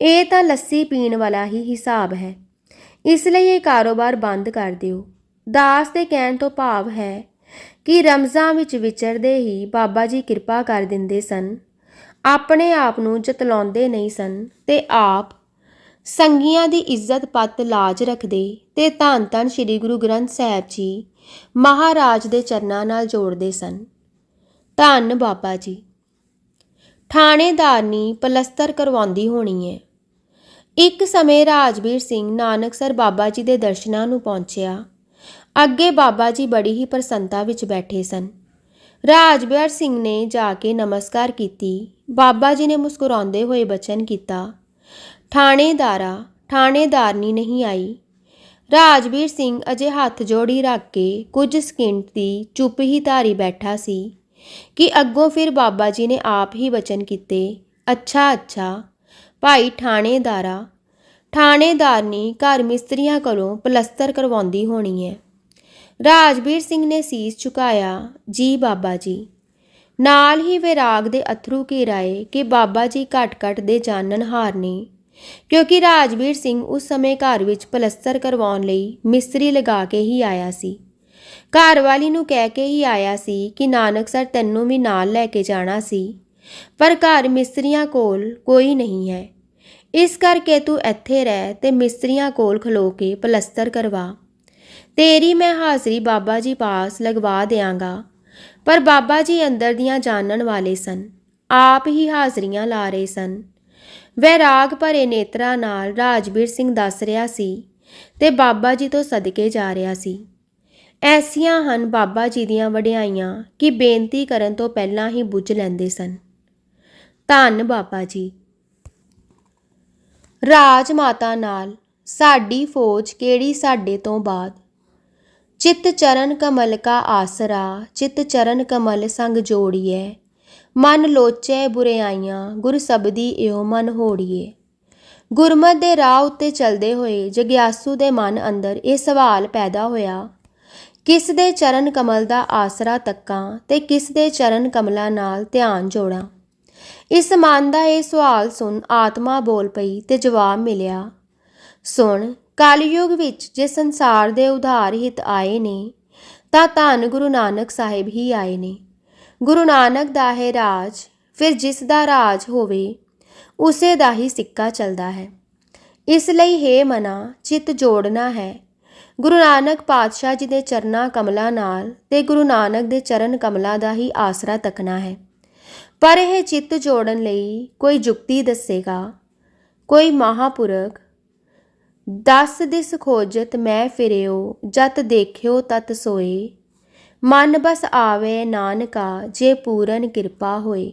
ਇਹ ਤਾਂ ਲੱਸੀ ਪੀਣ ਵਾਲਾ ਹੀ ਹਿਸਾਬ ਹੈ। ਇਸ ਲਈ ਇਹ ਕਾਰੋਬਾਰ ਬੰਦ ਕਰ ਦਿਓ। ਦਾਸ ਦੇ ਕਹਿਣ ਤੋਂ ਭਾਵ ਹੈ ਕਿ ਰਮਜ਼ਾਂ ਵਿੱਚ ਵਿਚਰਦੇ ਹੀ ਬਾਬਾ ਜੀ ਕਿਰਪਾ ਕਰ ਦਿੰਦੇ ਸਨ। ਆਪਣੇ ਆਪ ਨੂੰ ਜਤਲਾਉਂਦੇ ਨਹੀਂ ਸਨ ਤੇ ਆਪ ਸੰਗੀਆਂ ਦੀ ਇੱਜ਼ਤ ਪੱਤ ਲਾਜ ਰੱਖਦੇ ਤੇ ਧੰਨ ਧੰਨ ਸ੍ਰੀ ਗੁਰੂ ਗ੍ਰੰਥ ਸਾਹਿਬ ਜੀ ਮਹਾਰਾਜ ਦੇ ਚਰਨਾਂ ਨਾਲ ਜੋੜਦੇ ਸਨ। ਧੰਨ ਬਾਬਾ ਜੀ। ਥਾਣੇਦਾਰਨੀ ਪਲਸਤਰ ਕਰਵਾਉਂਦੀ ਹੋਣੀ ਹੈ ਇੱਕ ਸਮੇਂ ਰਾਜਵੀਰ ਸਿੰਘ ਨਾਨਕਸਰ ਬਾਬਾ ਜੀ ਦੇ ਦਰਸ਼ਨਾਂ ਨੂੰ ਪਹੁੰਚਿਆ। ਅੱਗੇ ਬਾਬਾ ਜੀ ਬੜੀ ਹੀ ਪ੍ਰਸੰਨਤਾ ਵਿੱਚ ਬੈਠੇ ਸਨ। ਰਾਜਵੀਰ ਸਿੰਘ ਨੇ ਜਾ ਕੇ ਨਮਸਕਾਰ ਕੀਤੀ। ਬਾਬਾ ਜੀ ਨੇ ਮੁਸਕਰਾਉਂਦੇ ਹੋਏ ਬਚਨ ਕੀਤਾ। ਥਾਣੇਦਾਰਾ, ਥਾਣੇਦਾਰਨੀ ਨਹੀਂ ਆਈ। ਰਾਜਵੀਰ ਸਿੰਘ ਅਜੇ ਹੱਥ ਜੋੜੀ ਰੱਖ ਕੇ ਕੁਝ ਸਕਿੰਟ ਦੀ ਚੁੱਪ ਹੀ ਧਾਰੀ ਬੈਠਾ ਸੀ ਕਿ ਅੱਗੋਂ ਫਿਰ ਬਾਬਾ ਜੀ ਨੇ ਆਪ ਹੀ ਵਚਨ ਕੀਤੇ, ਅੱਛਾ ਅੱਛਾ, ਭਾਈ ਥਾਣੇਦਾਰਾ, ਥਾਣੇਦਾਰਨੀ ਘਰ ਮਿਸਤਰੀਆਂ ਕੋਲੋਂ ਪਲਸਤਰ ਕਰਵਾਉਂਦੀ ਹੋਣੀ ਹੈ ਰਾਜਵੀਰ ਸਿੰਘ ਨੇ ਸੀਸ ਝੁਕਾਇਆ, ਜੀ ਬਾਬਾ ਜੀ। ਨਾਲ ਹੀ ਵਿਰਾਗ ਦੇ ਅਥਰੂ ਘੇਰਾਏ ਕਿ ਬਾਬਾ ਜੀ ਘਟ-ਘਟ ਦੇ ਜਾਣਨਹਾਰ ਨੇ ਕਿਉਂਕਿ ਰਾਜਵੀਰ ਸਿੰਘ ਉਸ ਸਮੇਂ ਘਰ ਵਿੱਚ ਪਲਸਤਰ ਕਰਵਾਉਣ ਲਈ ਮਿਸਤਰੀ ਲਗਾ ਕੇ ਹੀ ਆਇਆ ਸੀ। ਘਰ ਵਾਲੀ ਨੂੰ ਕਹਿ ਕੇ ਹੀ ਆਇਆ ਸੀ ਕਿ ਨਾਨਕ ਸਰ ਤੈਨੂੰ ਵੀ ਨਾਲ ਲੈ ਕੇ ਜਾਣਾ ਸੀ, ਪਰ ਘਰ ਮਿਸਤਰੀਆਂ ਕੋਲ ਕੋਈ ਨਹੀਂ ਹੈ। ਇਸ ਕਰਕੇ ਤੂੰ ਇੱਥੇ ਰਹਿ ਤੇ ਮਿਸਤਰੀਆਂ ਕੋਲ ਖਲੋ ਕੇ ਪਲਸਤਰ ਕਰਵਾ। ਤੇਰੀ ਮੈਂ ਹਾਜ਼ਰੀ ਬਾਬਾ ਜੀ ਪਾਸ ਲਗਵਾ ਦਿਆਂਗਾ, ਪਰ ਬਾਬਾ ਜੀ ਅੰਦਰ ਦੀਆਂ ਜਾਣਨ ਵਾਲੇ ਸਨ, ਆਪ ਹੀ ਹਾਜ਼ਰੀਆਂ ਲਾ ਰਹੇ ਸਨ। ਵੈਰਾਗ ਭਰੇ ਨੇਤਰਾਂ ਨਾਲ ਰਾਜਵੀਰ ਸਿੰਘ ਦੱਸ ਰਿਹਾ ਸੀ ਤੇ ਬਾਬਾ ਜੀ ਤੋਂ ਸਦਕੇ ਜਾ ਰਿਹਾ ਸੀ। ਐਸੀਆਂ ਹਨ ਬਾਬਾ ਜੀ ਦੀਆਂ ਵਡਿਆਈਆਂ ਕਿ ਬੇਨਤੀ ਕਰਨ ਤੋਂ ਪਹਿਲਾਂ ਹੀ ਬੁੱਝ ਲੈਂਦੇ ਸਨ। ਧੰਨ ਬਾਬਾ ਜੀ। ਰਾਜ ਮਾਤਾ ਨਾਲ ਸਾਡੀ ਫੌਜ ਕਿਹੜੀ ਸਾਡੇ ਤੋਂ ਬਾਅਦ? ਚਿੱਤ ਚਰਨ ਕਮਲ ਕਾ ਆਸਰਾ, ਚਿੱਤ ਚਰਨ ਕਮਲ ਸੰਗ ਜੋੜੀਐ ਮਨ ਲੋਚੈ ਬੁਰਿਆਈਆਂ, ਗੁਰ ਸਬਦੀ ਏਉ ਮਨ ਹੋੜੀਏ। ਗੁਰਮਤ ਦੇ ਰਾਹ ਉੱਤੇ ਚੱਲਦੇ ਹੋਏ ਜਗਿਆਸੂ ਦੇ ਮਨ ਅੰਦਰ ਇਹ ਸਵਾਲ ਪੈਦਾ ਹੋਇਆ, ਕਿਸ ਦੇ ਚਰਨ ਕਮਲ ਦਾ ਆਸਰਾ ਤੱਕਾਂ ਤੇ ਕਿਸ ਦੇ ਚਰਨ ਕਮਲਾਂ ਨਾਲ ਧਿਆਨ ਜੋੜਾਂ? ਇਸ ਮਨ ਦਾ ਇਹ ਸਵਾਲ ਸੁਣ ਆਤਮਾ ਬੋਲ ਪਈ ਤੇ ਜਵਾਬ ਮਿਲਿਆ, ਸੁਣ, ਕਲਯੁਗ ਵਿੱਚ ਜੇ ਸੰਸਾਰ ਦੇ ਉਧਾਰ ਹਿਤ ਆਏ ਨੇ, ਤਾਂ ਧੰਨ ਗੁਰੂ ਨਾਨਕ ਸਾਹਿਬ ਹੀ ਆਏ ਨੇ। ਗੁਰੂ ਨਾਨਕ ਦਾ ਹੈ ਰਾਜ, ਫਿਰ ਜਿਸ ਦਾ ਰਾਜ ਹੋਵੇ, ਉਸੇ ਦਾ ਹੀ ਸਿੱਕਾ ਚੱਲਦਾ ਹੈ। ਇਸ ਲਈ ਹੈ ਮਨਾ, ਚਿੱਤ ਜੋੜਨਾ ਹੈ। ਗੁਰੂ ਨਾਨਕ ਪਾਤਸ਼ਾਹ ਜੀ ਦੇ ਚਰਨਾ ਕਮਲਾਂ ਨਾਲ ਤੇ ਗੁਰੂ ਨਾਨਕ ਦੇ ਚਰਨ ਕਮਲਾਂ ਦਾ ਹੀ ਆਸਰਾ ਤੱਕਣਾ ਹੈ। ਪਰ ਇਹ ਚਿੱਤ ਜੋੜਨ ਲਈ ਕੋਈ ਜੁਗਤੀ ਦੱਸੇਗਾ, ਕੋਈ ਮਹਾਪੁਰਖ, ਦਸ ਦਿਸ ਖੋਜਤ ਮੈਂ ਫਿਰਿਓ, ਜਤ ਦੇਖਿਓ ਤਤ ਸੋਏ ਮਨ ਬਸ ਆਵੇ ਨਾਨਕਾ, ਜੇ ਪੂਰਨ ਕਿਰਪਾ ਹੋਏ।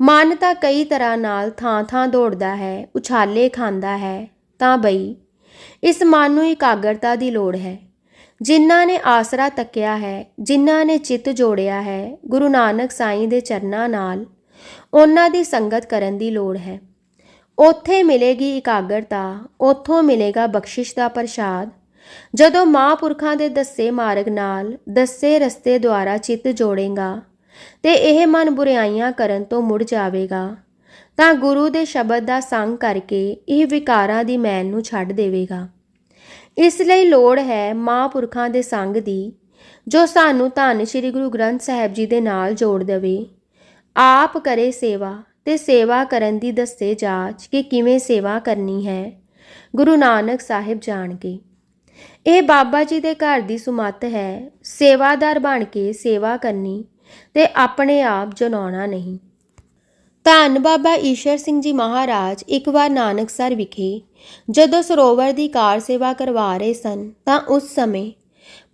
ਮਨ ਤਾਂ ਕਈ ਤਰ੍ਹਾਂ ਨਾਲ ਥਾਂ-ਥਾਂ ਦੌੜਦਾ ਹੈ, ਉਛਾਲੇ ਖਾਂਦਾ ਹੈ। ਤਾਂ ਬਈ, ਇਸ ਮਨ ਨੂੰ ਇਕਾਗਰਤਾ ਦੀ ਲੋੜ ਹੈ। ਜਿਨ੍ਹਾਂ ਨੇ ਆਸਰਾ ਤੱਕਿਆ ਹੈ, ਜਿਨ੍ਹਾਂ ਨੇ ਚਿੱਤ ਜੋੜਿਆ ਹੈ, ਗੁਰੂ ਨਾਨਕ ਸਾਈਂ ਦੇ ਚਰਨਾਂ ਨਾਲ, ਉਹਨਾਂ ਦੀ ਸੰਗਤ ਕਰਨ ਦੀ ਲੋੜ ਹੈ। ਉੱਥੇ ਮਿਲੇਗੀ ਇਕਾਗਰਤਾ, ਉੱਥੋਂ ਮਿਲੇਗਾ ਬਖਸ਼ਿਸ਼ ਦਾ ਪ੍ਰਸ਼ਾਦ ਜਦੋਂ ਮਹਾਂਪੁਰਖਾਂ ਦੇ ਦੱਸੇ ਮਾਰਗ ਨਾਲ ਦੱਸੇ ਰਸਤੇ ਦੁਆਰਾ ਚਿੱਤ ਜੋੜੇਗਾ ਤੇ ਇਹ ਮਨ ਬੁਰਾਈਆਂ ਕਰਨ ਤੋਂ ਮੁੜ ਜਾਵੇਗਾ, ਤਾਂ ਗੁਰੂ ਦੇ ਸ਼ਬਦ ਦਾ ਸੰਗ ਕਰਕੇ ਇਹ ਵਿਕਾਰਾਂ ਦੀ ਮੈਲ ਨੂੰ ਛੱਡ ਦੇਵੇਗਾ। ਇਸ ਲਈ ਲੋੜ ਹੈ ਮਹਾਂਪੁਰਖਾਂ ਦੇ ਸੰਗ ਦੀ, ਜੋ ਸਾਨੂੰ ਧੰਨ ਸ੍ਰੀ ਗੁਰੂ ਗ੍ਰੰਥ ਸਾਹਿਬ ਜੀ ਦੇ ਨਾਲ ਜੋੜ ਦੇਵੇ। ਆਪ ਕਰੇ ਸੇਵਾ ਤੇ ਸੇਵਾ ਕਰਨ ਦੀ ਦੱਸੇ ਜਾਚ ਕਿ ਕਿਵੇਂ ਸੇਵਾ ਕਰਨੀ ਹੈ, ਗੁਰੂ ਨਾਨਕ ਸਾਹਿਬ ਜਾਣ ਕੇ ਇਹ ਬਾਬਾ ਜੀ ਦੇ ਘਰ ਦੀ ਸੁਮੱਤ ਹੈ, ਸੇਵਾਦਾਰ ਬਣ ਕੇ ਸੇਵਾ ਕਰਨੀ ਤੇ ਆਪਣੇ ਆਪ ਜਨਾਉਣਾ ਨਹੀਂ। ਧੰਨ ਬਾਬਾ ਈਸ਼ਰ ਸਿੰਘ ਜੀ ਮਹਾਰਾਜ ਇੱਕ ਵਾਰ ਨਾਨਕਸਰ ਵਿਖੇ ਜਦੋਂ ਸਰੋਵਰ ਦੀ ਕਾਰ ਸੇਵਾ ਕਰਵਾ ਰਹੇ ਸਨ ਤਾਂ ਉਸ ਸਮੇਂ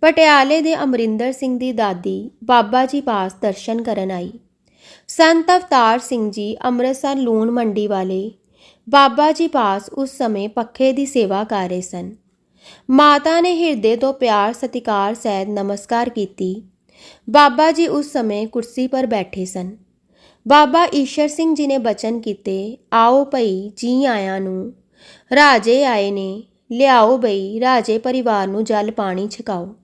ਪਟਿਆਲੇ ਦੇ ਅਮਰਿੰਦਰ ਸਿੰਘ ਦੀ ਦਾਦੀ ਬਾਬਾ ਜੀ ਪਾਸ ਦਰਸ਼ਨ ਕਰਨ ਆਈ। ਸੰਤ ਅਵਤਾਰ ਸਿੰਘ ਜੀ ਅੰਮ੍ਰਿਤਸਰ ਲੂਣ ਮੰਡੀ ਵਾਲੇ ਬਾਬਾ ਜੀ ਪਾਸ ਉਸ ਸਮੇਂ ਪੱਖੇ ਦੀ ਸੇਵਾ ਕਰ ਰਹੇ ਸਨ। ਮਾਤਾ ਨੇ ਹਿਰਦੇ ਤੋਂ ਪਿਆਰ, ਸਤਿਕਾਰ ਸਹਿਤ ਨਮਸਕਾਰ ਕੀਤੀ। ਬਾਬਾ ਜੀ ਉਸ ਸਮੇਂ ਕੁਰਸੀ ਪਰ ਬੈਠੇ ਸਨ। ਬਾਬਾ ਈਸ਼ਰ ਸਿੰਘ ਜੀ ਨੇ ਬਚਨ ਕੀਤੇ, ਆਓ ਭਈ, ਜੀ ਆਇਆਂ ਨੂੰ। ਰਾਜੇ ਆਏ ਨੇ, ਲਿਆਓ ਬਈ, ਰਾਜੇ ਪਰਿਵਾਰ ਨੂੰ ਜਲ ਪਾਣੀ ਛਕਾਓ।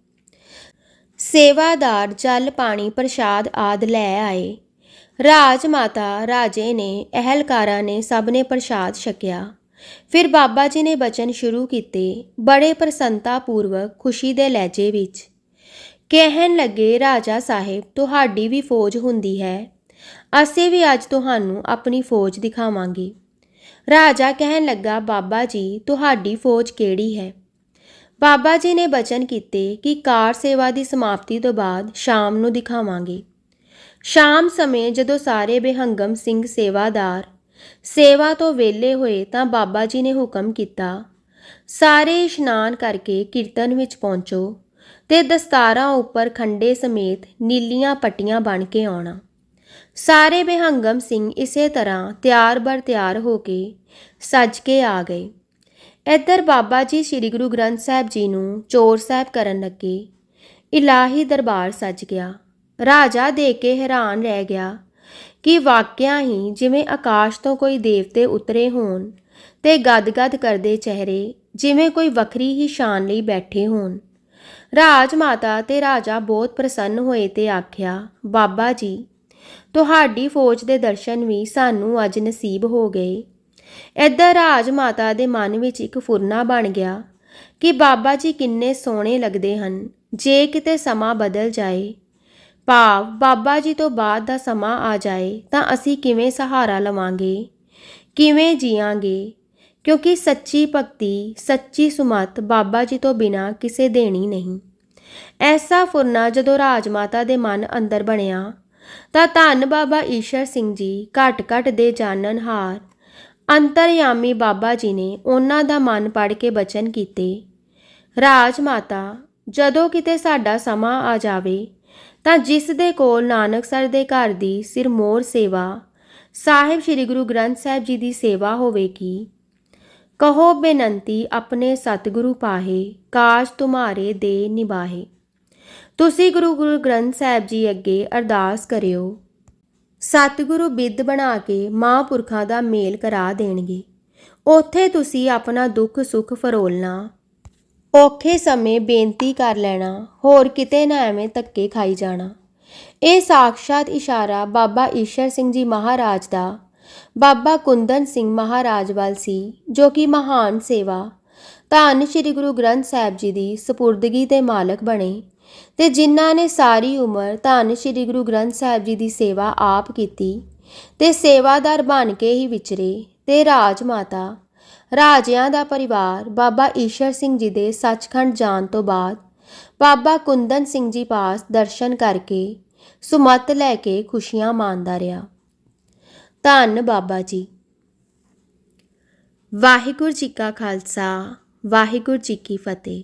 ਸੇਵਾਦਾਰ ਜਲ, ਪਾਣੀ, ਪ੍ਰਸ਼ਾਦ ਆਦ ਲੈ ਆਏ। ਰਾਜ ਮਾਤਾ ਰਾਜੇ ਨੇ, ਅਹਲਕਾਰਾਂ ਨੇ ਸਭ ਨੇ ਪ੍ਰਸ਼ਾਦ ਛਕਿਆ। ਫਿਰ ਬਾਬਾ ਜੀ ਨੇ ਬਚਨ ਸ਼ੁਰੂ ਕੀਤੇ ਬੜੇ ਪ੍ਰਸੰਨਤਾ ਪੂਰਵਕ ਖੁਸ਼ੀ ਦੇ ਲਹਿਜੇ ਵਿੱਚ। ਕਹਿਣ ਲੱਗੇ, ਰਾਜਾ ਸਾਹਿਬ, ਤੁਹਾਡੀ ਵੀ ਫੌਜ ਹੁੰਦੀ ਹੈ। ਅਸੀਂ ਵੀ ਅੱਜ ਤੁਹਾਨੂੰ ਆਪਣੀ ਫੌਜ ਦਿਖਾਵਾਂਗੇ। ਰਾਜਾ ਕਹਿਣ ਲੱਗਾ, ਬਾਬਾ ਜੀ, ਤੁਹਾਡੀ ਫੌਜ ਕਿਹੜੀ ਹੈ? ਬਾਬਾ ਜੀ ਨੇ ਬਚਨ ਕੀਤੇ ਕਿ ਕਾਰ ਸੇਵਾ ਦੀ ਸਮਾਪਤੀ ਤੋਂ ਬਾਅਦ ਸ਼ਾਮ ਨੂੰ ਦਿਖਾਵਾਂਗੇ। ਸ਼ਾਮ ਸਮੇਂ ਜਦੋਂ ਸਾਰੇ ਬੇਹੰਗਮ ਸਿੰਘ ਸੇਵਾਦਾਰ ਸੇਵਾ ਤੋਂ ਵਿਹਲੇ ਹੋਏ ਤਾਂ ਬਾਬਾ ਜੀ ਨੇ ਹੁਕਮ ਕੀਤਾ, ਸਾਰੇ ਇਸ਼ਨਾਨ ਕਰਕੇ ਕੀਰਤਨ ਵਿੱਚ ਪਹੁੰਚੋ ਤੇ ਦਸਤਾਰਾਂ ਉੱਪਰ ਖੰਡੇ ਸਮੇਤ ਨੀਲੀਆਂ ਪੱਟੀਆਂ ਬਣ ਕੇ ਆਉਣਾ। ਸਾਰੇ ਬੇਹੰਗਮ ਸਿੰਘ ਇਸੇ ਤਰ੍ਹਾਂ ਤਿਆਰ ਬਰ ਤਿਆਰ ਹੋ ਕੇ ਸੱਜ ਕੇ ਆ ਗਏ। ਇੱਧਰ ਬਾਬਾ ਜੀ ਸ੍ਰੀ ਗੁਰੂ ਗ੍ਰੰਥ ਸਾਹਿਬ ਜੀ ਨੂੰ ਚੋਰ ਸਾਹਿਬ ਕਰਨ ਲੱਗੇ। ਇਲਾਹੀ ਦਰਬਾਰ ਸੱਜ ਗਿਆ। ਰਾਜਾ ਦੇ ਕੇ ਹੈਰਾਨ ਰਹਿ ਗਿਆ ਕਿ ਵਾਕਿਆ ਹੀ ਜਿਵੇਂ ਆਕਾਸ਼ ਤੋਂ ਕੋਈ ਦੇਵਤੇ ਉਤਰੇ ਹੋਣ ਤੇ ਗਦਗਦ ਕਰਦੇ ਚਿਹਰੇ, ਜਿਵੇਂ ਕੋਈ ਵੱਖਰੀ ਹੀ ਸ਼ਾਨ ਲਈ ਬੈਠੇ ਹੋਣ। ਰਾਜ ਮਾਤਾ ਤੇ ਰਾਜਾ ਬਹੁਤ ਪ੍ਰਸੰਨ ਹੋਏ ਤੇ ਆਖਿਆ, ਬਾਬਾ ਜੀ, ਤੁਹਾਡੀ ਫੌਜ ਦੇ ਦਰਸ਼ਨ ਵੀ ਸਾਨੂੰ ਅੱਜ ਨਸੀਬ ਹੋ ਗਏ। ਇੱਧਰ ਰਾਜ ਮਾਤਾ ਦੇ ਮਨ ਵਿੱਚ ਇੱਕ ਫੁਰਨਾ ਬਣ ਗਿਆ ਕਿ ਬਾਬਾ ਜੀ ਕਿੰਨੇ ਸੋਹਣੇ ਲੱਗਦੇ ਹਨ, ਜੇ ਕਿਤੇ ਸਮਾਂ ਬਦਲ ਜਾਏ ਭਾਵ, ਬਾਬਾ ਜੀ ਤੋਂ ਬਾਅਦ ਦਾ ਸਮਾਂ ਆ ਜਾਏ ਤਾਂ ਅਸੀਂ ਕਿਵੇਂ ਸਹਾਰਾ ਲਵਾਂਗੇ? ਕਿਵੇਂ ਜੀਵਾਂਗੇ ਕਿਉਂਕਿ ਸੱਚੀ ਭਗਤੀ, ਸੱਚੀ ਸੁਮਤ ਬਾਬਾ ਜੀ ਤੋਂ ਬਿਨਾ ਕਿਸੇ ਦੇਣੀ ਨਹੀਂ। ਐਸਾ ਫੁਰਨਾ ਜਦੋਂ ਰਾਜ ਮਾਤਾ ਦੇ ਮਨ ਅੰਦਰ ਬਣਿਆ, ਤਾਂ ਧੰਨ ਬਾਬਾ ਈਸ਼ਰ ਸਿੰਘ ਜੀ ਘਟ ਘਟ ਦੇ ਜਾਣਨਹਾਰ ਅੰਤਰਯਾਮੀ ਬਾਬਾ ਜੀ ਨੇ ਉਹਨਾਂ ਦਾ ਮਨ ਪੜ ਕੇ ਬਚਨ ਕੀਤੇ। ਰਾਜ ਮਾਤਾ ਜਦੋਂ ਕਿਤੇ ਸਾਡਾ ਸਮਾਂ ਆ ਜਾਵੇ ਤਾਂ ਜਿਸ ਦੇ ਕੋਲ ਨਾਨਕ ਸਰ ਦੇ ਘਰ ਦੀ ਸਿਰਮੋਰ ਸੇਵਾ, ਸਾਹਿਬ ਸ੍ਰੀ ਗੁਰੂ ਗ੍ਰੰਥ ਸਾਹਿਬ ਜੀ ਦੀ ਸੇਵਾ ਹੋਵੇਗੀ ਕਹੋ ਬੇਨੰਤੀ ਆਪਣੇ ਸਤਿਗੁਰੂ ਪਾਹੇ, ਕਾਜ ਤੁਮਾਰੇ ਦੇ ਨਿਬਾਹੇ ਤੁਸੀਂ ਗੁਰੂ ਗੁਰੂ ਗ੍ਰੰਥ ਸਾਹਿਬ ਜੀ ਅੱਗੇ ਅਰਦਾਸ ਕਰਿਓ। ਸਤਿਗੁਰੂ ਬਿੱਦ ਬਣਾ ਕੇ ਮਹਾਂਪੁਰਖਾਂ ਦਾ ਮੇਲ ਕਰਾ ਦੇਣਗੇ। ਉੱਥੇ ਤੁਸੀਂ ਆਪਣਾ ਦੁੱਖ ਸੁੱਖ ਫਰੋਲਣਾ ਔਖੇ ਸਮੇਂ ਬੇਨਤੀ ਕਰ ਲੈਣਾ, ਹੋਰ ਕਿਤੇ ਨਾ ਐਵੇਂ ਧੱਕੇ ਖਾਈ ਜਾਣਾ। ਇਹ ਸਾਖਸ਼ਾਤ ਇਸ਼ਾਰਾ ਬਾਬਾ ਈਸ਼ਰ ਸਿੰਘ ਜੀ ਮਹਾਰਾਜ ਦਾ, ਬਾਬਾ ਕੁੰਦਨ ਸਿੰਘ ਮਹਾਰਾਜ ਵੱਲ ਸੀ, ਜੋ ਕਿ ਮਹਾਨ ਸੇਵਾ। ਧੰਨ ਸ੍ਰੀ ਗੁਰੂ ਗ੍ਰੰਥ ਸਾਹਿਬ ਜੀ ਦੀ ਸਪੁਰਦਗੀ ਦੇ ਮਾਲਕ ਬਣੇ ਤੇ ਜਿਨ੍ਹਾਂ ਨੇ ਸਾਰੀ ਉਮਰ ਧੰਨ ਸ੍ਰੀ ਗੁਰੂ ਗ੍ਰੰਥ ਸਾਹਿਬ ਜੀ ਦੀ ਸੇਵਾ ਆਪ ਕੀਤੀ ਤੇ ਸੇਵਾਦਾਰ ਬਣ ਕੇ ਹੀ ਵਿਚਰੇ ਤੇ ਰਾਜ ਮਾਤਾ ਰਾਜਿਆਂ ਦਾ ਪਰਿਵਾਰ ਬਾਬਾ ਈਸ਼ਰ ਸਿੰਘ ਜੀ ਦੇ ਸੱਚਖੰਡ ਜਾਣ ਤੋਂ ਬਾਅਦ ਬਾਬਾ ਕੁੰਦਨ ਸਿੰਘ ਜੀ ਪਾਸ ਦਰਸ਼ਨ ਕਰਕੇ ਸੁਮਤ ਲੈ ਕੇ ਖੁਸ਼ੀਆਂ ਮਾਣਦਾ ਰਿਹਾ। ਧੰਨ ਬਾਬਾ ਜੀ। ਵਾਹਿਗੁਰੂ ਜੀ ਕਾ ਖਾਲਸਾ, ਵਾਹਿਗੁਰੂ ਜੀ ਕੀ ਫਤਿਹ।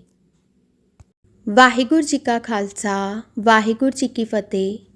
ਵਾਹਿਗੁਰੂ ਜੀ ਕਾ ਖਾਲਸਾ, ਵਾਹਿਗੁਰੂ ਜੀ ਕੀ ਫਤਿਹ।